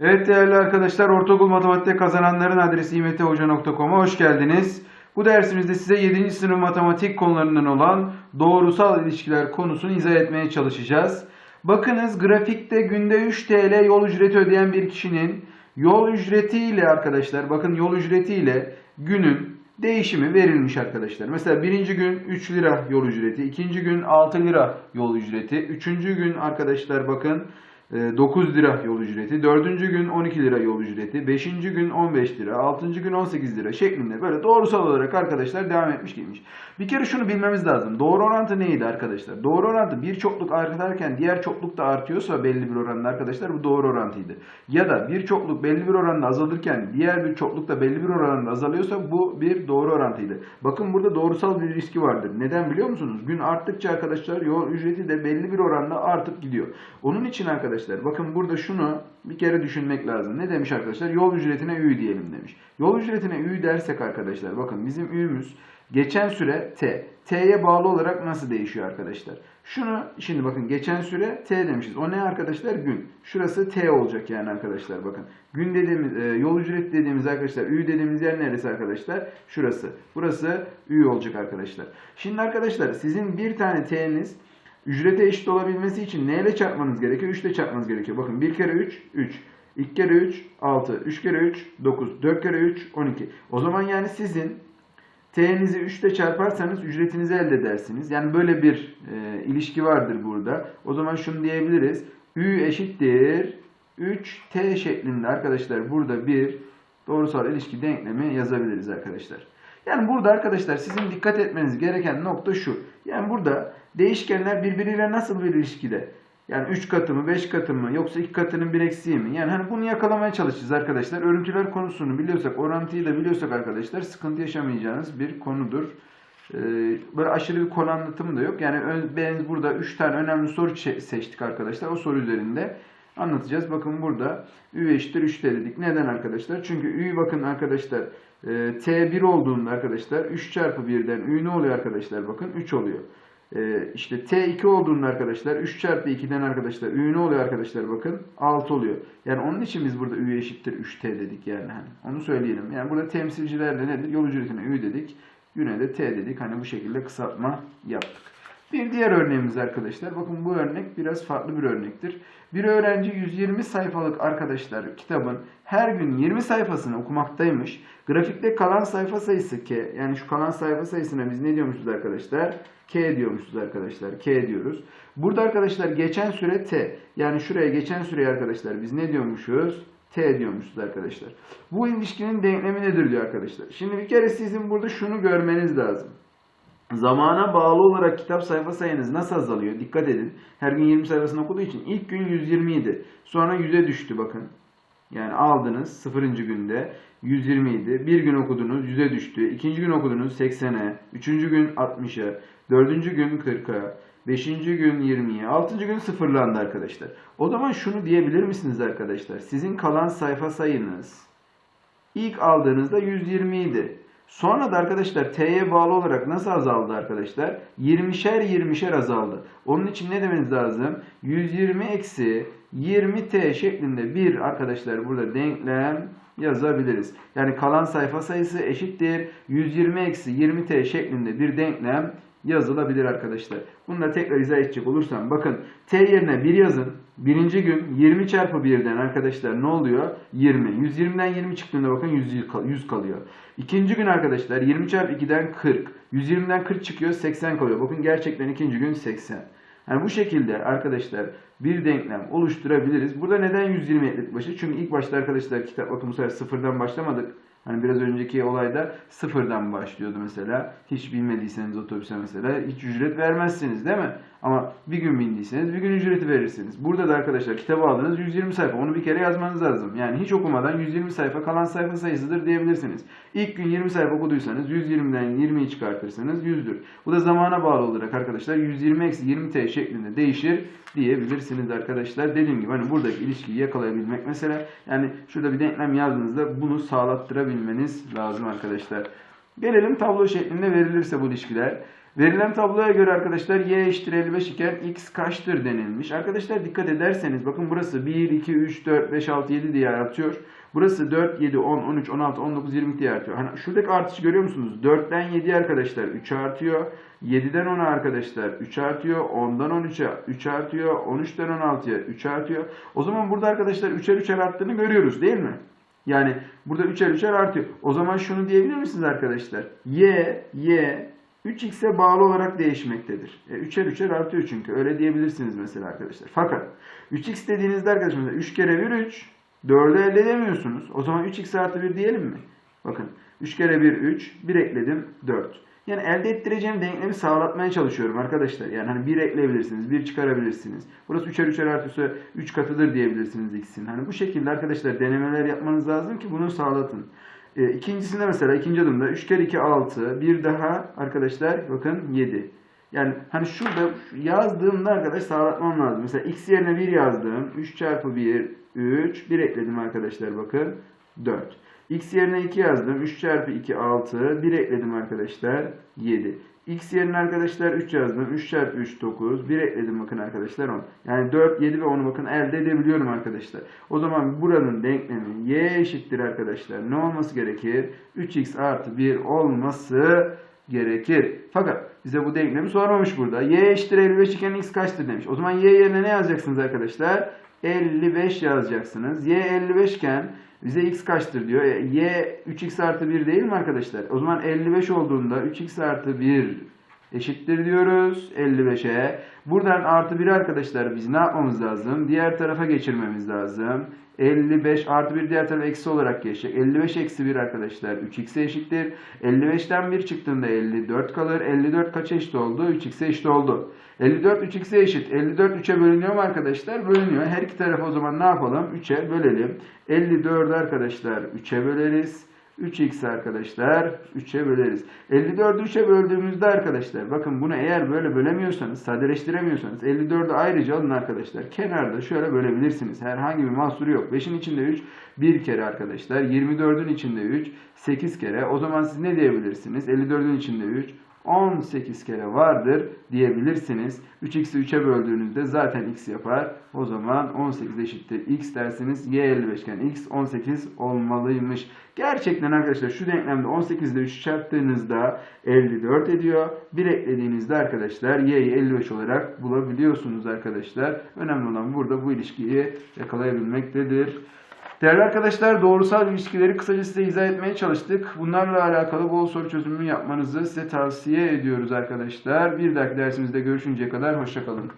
Evet değerli arkadaşlar, ortaokul matematikte kazananların adresi imetehoca.com'a hoş geldiniz. Bu dersimizde size 7. sınıf matematik konularından olan doğrusal ilişkiler konusunu izah etmeye çalışacağız. Bakınız grafikte günde 3 TL yol ücreti ödeyen bir kişinin yol ücretiyle arkadaşlar, bakın yol ücretiyle günün değişimi verilmiş arkadaşlar. Mesela birinci gün 3 lira yol ücreti, ikinci gün 6 lira yol ücreti, üçüncü gün arkadaşlar bakın 9 lira yol ücreti, dördüncü gün 12 lira yol ücreti, beşinci gün 15 lira, altıncı gün 18 lira şeklinde böyle doğrusal olarak arkadaşlar devam etmiş gelmiş. Bir kere şunu bilmemiz lazım. Doğru orantı neydi arkadaşlar? Doğru orantı bir çokluk artarken diğer çokluk da artıyorsa belli bir oranda arkadaşlar bu doğru orantıydı. Ya da bir çokluk belli bir oranda azalırken diğer bir çokluk da belli bir oranda azalıyorsa bu bir doğru orantıydı. Bakın burada doğrusal bir ilişki vardır. Neden biliyor musunuz? Gün arttıkça arkadaşlar yol ücreti de belli bir oranda artıp gidiyor. Onun için arkadaşlar bakın burada şunu bir kere düşünmek lazım. Ne demiş arkadaşlar? Yol ücretine ü diyelim demiş. Yol ücretine ü dersek arkadaşlar bakın bizim ü'müz geçen süre t. t'ye bağlı olarak nasıl değişiyor arkadaşlar? Şunu şimdi bakın geçen süre t demişiz. O ne arkadaşlar? Gün. Şurası t olacak yani arkadaşlar bakın. Gün dediğimiz e, yol ücreti dediğimiz arkadaşlar ü dediğimiz yer neresi arkadaşlar? Şurası. Burası ü olacak arkadaşlar. Şimdi arkadaşlar sizin bir tane t'niz ücrete eşit olabilmesi için neyle çarpmanız gerekiyor? 3 ile çarpmanız gerekiyor. Bakın 1 kere 3 3. 2 kere 3 6. 3 kere 3 9. 4 kere 3 12. O zaman yani sizin T'nizi 3 ile çarparsanız ücretinizi elde edersiniz. Yani böyle bir e, ilişki vardır burada. O zaman şunu diyebiliriz. Ü eşittir 3T şeklinde arkadaşlar burada bir doğrusal ilişki denklemi yazabiliriz arkadaşlar. Yani burada arkadaşlar sizin dikkat etmeniz gereken nokta şu. Yani burada değişkenler birbiriyle nasıl bir ilişkide? Yani 3 katı mı, 5 katı mı, yoksa 2 katının bir eksiği mi? Yani hani bunu yakalamaya çalışacağız arkadaşlar. Örüntüler konusunu biliyorsak, orantıyı da biliyorsak arkadaşlar sıkıntı yaşamayacağınız bir konudur. Ee, böyle aşırı bir konu anlatımı da yok. Yani ben burada 3 tane önemli soru seçtik arkadaşlar. O soru üzerinde anlatacağız. Bakın burada ü eşittir 3 t dedik. Neden arkadaşlar? Çünkü ü bakın arkadaşlar e, t1 olduğunda arkadaşlar 3 çarpı 1'den ü ne oluyor arkadaşlar? Bakın 3 oluyor. Ee, işte T2 olduğunda arkadaşlar 3 çarpı 2'den arkadaşlar Ü ne oluyor arkadaşlar bakın 6 oluyor. Yani onun için biz burada Ü eşittir 3T dedik yani hani onu söyleyelim. Yani burada temsilcilerle nedir? Yol ücretine Ü dedik. Yüne de T dedik. Hani bu şekilde kısaltma yaptık. Bir diğer örneğimiz arkadaşlar. Bakın bu örnek biraz farklı bir örnektir. Bir öğrenci 120 sayfalık arkadaşlar kitabın her gün 20 sayfasını okumaktaymış. Grafikte kalan sayfa sayısı K. Yani şu kalan sayfa sayısına biz ne diyormuşuz arkadaşlar? K diyormuşuz arkadaşlar. K diyoruz. Burada arkadaşlar geçen süre T. Yani şuraya geçen süreyi arkadaşlar biz ne diyormuşuz? T diyormuşuz arkadaşlar. Bu ilişkinin denklemi nedir diyor arkadaşlar. Şimdi bir kere sizin burada şunu görmeniz lazım. Zamana bağlı olarak kitap sayfa sayınız nasıl azalıyor? Dikkat edin. Her gün 20 sayfasını okuduğu için ilk gün 120 idi. Sonra 100'e düştü bakın. Yani aldınız 0. günde 120 idi. Bir gün okudunuz 100'e düştü. İkinci gün okudunuz 80'e. Üçüncü gün 60'a. Dördüncü gün 40'a. Beşinci gün 20'ye. Altıncı gün sıfırlandı arkadaşlar. O zaman şunu diyebilir misiniz arkadaşlar? Sizin kalan sayfa sayınız ilk aldığınızda 120 idi. Sonra da arkadaşlar t'ye bağlı olarak nasıl azaldı arkadaşlar? 20'şer 20'şer azaldı. Onun için ne demeniz lazım? 120 eksi 20t şeklinde bir arkadaşlar burada denklem yazabiliriz. Yani kalan sayfa sayısı eşittir 120 eksi 20t şeklinde bir denklem yazılabilir arkadaşlar. Bunu da tekrar izah edecek olursam bakın t yerine 1 yazın. Birinci gün 20 çarpı 1'den arkadaşlar ne oluyor? 20. 120'den 20 çıktığında bakın 100, kal- 100 kalıyor. İkinci gün arkadaşlar 20 çarpı 2'den 40. 120'den 40 çıkıyor 80 kalıyor. Bakın gerçekten ikinci gün 80. Yani bu şekilde arkadaşlar bir denklem oluşturabiliriz. Burada neden 120 ekledik başı? Çünkü ilk başta arkadaşlar kitap bakın bu sefer sıfırdan başlamadık. Hani biraz önceki olayda sıfırdan başlıyordu mesela. Hiç bilmediyseniz otobüse mesela hiç ücret vermezsiniz değil mi? Ama bir gün bindiyseniz bir gün ücreti verirsiniz. Burada da arkadaşlar kitabı aldınız 120 sayfa. Onu bir kere yazmanız lazım. Yani hiç okumadan 120 sayfa kalan sayfa sayısıdır diyebilirsiniz. İlk gün 20 sayfa okuduysanız 120'den 20'yi çıkartırsanız 100'dür. Bu da zamana bağlı olarak arkadaşlar 120 eksi 20t şeklinde değişir diyebilirsiniz arkadaşlar. Dediğim gibi hani buradaki ilişkiyi yakalayabilmek mesela yani şurada bir denklem yazdığınızda bunu sağlattırabilmeniz lazım arkadaşlar. Gelelim tablo şeklinde verilirse bu ilişkiler. Verilen tabloya göre arkadaşlar y eşittir 55 iken x kaçtır denilmiş. Arkadaşlar dikkat ederseniz bakın burası 1, 2, 3, 4, 5, 6, 7 diye artıyor. Burası 4, 7, 10, 13, 16, 19, 20 diye artıyor. Hani şuradaki artışı görüyor musunuz? 4'ten 7'ye arkadaşlar 3 artıyor. 7'den 10'a arkadaşlar 3 artıyor. 10'dan 13'e 3 artıyor. 13'ten 16'ya 3 artıyor. O zaman burada arkadaşlar 3'er 3'er arttığını görüyoruz değil mi? Yani burada 3'er 3'er artıyor. O zaman şunu diyebilir misiniz arkadaşlar? Y, Y 3x'e bağlı olarak değişmektedir. E, 3'er 3'er artıyor çünkü. Öyle diyebilirsiniz mesela arkadaşlar. Fakat 3x dediğinizde arkadaşlar mesela 3 kere 1 3. 4'ü elde edemiyorsunuz. O zaman 3x artı 1 diyelim mi? Bakın 3 kere 1 3. 1 ekledim 4. Yani elde ettireceğim denklemi sağlatmaya çalışıyorum arkadaşlar. Yani hani 1 ekleyebilirsiniz, 1 çıkarabilirsiniz. Burası 3'er 3'er artıyorsa 3 katıdır diyebilirsiniz x'in. Hani bu şekilde arkadaşlar denemeler yapmanız lazım ki bunu sağlatın. E, ikincisinde mesela ikinci adımda 3 kere 2 6. Bir daha arkadaşlar bakın 7. Yani hani şurada yazdığımda arkadaş sağlatmam lazım. Mesela x yerine 1 yazdım. 3 çarpı 1 3. 1 ekledim arkadaşlar bakın 4. X yerine 2 yazdım. 3 çarpı 2 6. 1 ekledim arkadaşlar 7. X yerine arkadaşlar 3 yazdım. 3 çarpı 3 9. 1 ekledim bakın arkadaşlar 10. Yani 4, 7 ve 10'u bakın elde edebiliyorum arkadaşlar. O zaman buranın denklemi y eşittir arkadaşlar. Ne olması gerekir? 3x artı 1 olması gerekir. Fakat bize bu denklemi sormamış burada. y eşittir 55 iken x kaçtır demiş. O zaman y yerine ne yazacaksınız arkadaşlar? 55 yazacaksınız. y 55 iken bize x kaçtır diyor. Y 3x artı 1 değil mi arkadaşlar? O zaman 55 olduğunda 3x artı 1 eşittir diyoruz 55'e. Buradan artı 1'i arkadaşlar biz ne yapmamız lazım? Diğer tarafa geçirmemiz lazım. 55 artı 1 diğer tarafa eksi olarak geçecek. 55 eksi 1 arkadaşlar 3x'e eşittir. 55'ten 1 çıktığında 54 kalır. 54 kaça eşit oldu? 3x'e eşit oldu. 54 3x'e eşit. 54 3'e bölünüyor mu arkadaşlar? Bölünüyor. Her iki tarafı o zaman ne yapalım? 3'e bölelim. 54 arkadaşlar 3'e böleriz. 3x arkadaşlar 3'e böleriz. 54'ü 3'e böldüğümüzde arkadaşlar bakın bunu eğer böyle bölemiyorsanız sadeleştiremiyorsanız 54'ü ayrıca alın arkadaşlar. Kenarda şöyle bölebilirsiniz. Herhangi bir mahsuru yok. 5'in içinde 3 bir kere arkadaşlar. 24'ün içinde 3 8 kere. O zaman siz ne diyebilirsiniz? 54'ün içinde 3 18 kere vardır diyebilirsiniz. 3x'i 3'e böldüğünüzde zaten x yapar. O zaman 18 eşittir x dersiniz. y 55 iken x 18 olmalıymış. Gerçekten arkadaşlar şu denklemde 18 ile 3 çarptığınızda 54 ediyor. 1 eklediğinizde arkadaşlar y'yi 55 olarak bulabiliyorsunuz arkadaşlar. Önemli olan burada bu ilişkiyi yakalayabilmektedir. Değerli arkadaşlar doğrusal ilişkileri kısaca size izah etmeye çalıştık. Bunlarla alakalı bol soru çözümü yapmanızı size tavsiye ediyoruz arkadaşlar. Bir dahaki dersimizde görüşünceye kadar hoşçakalın.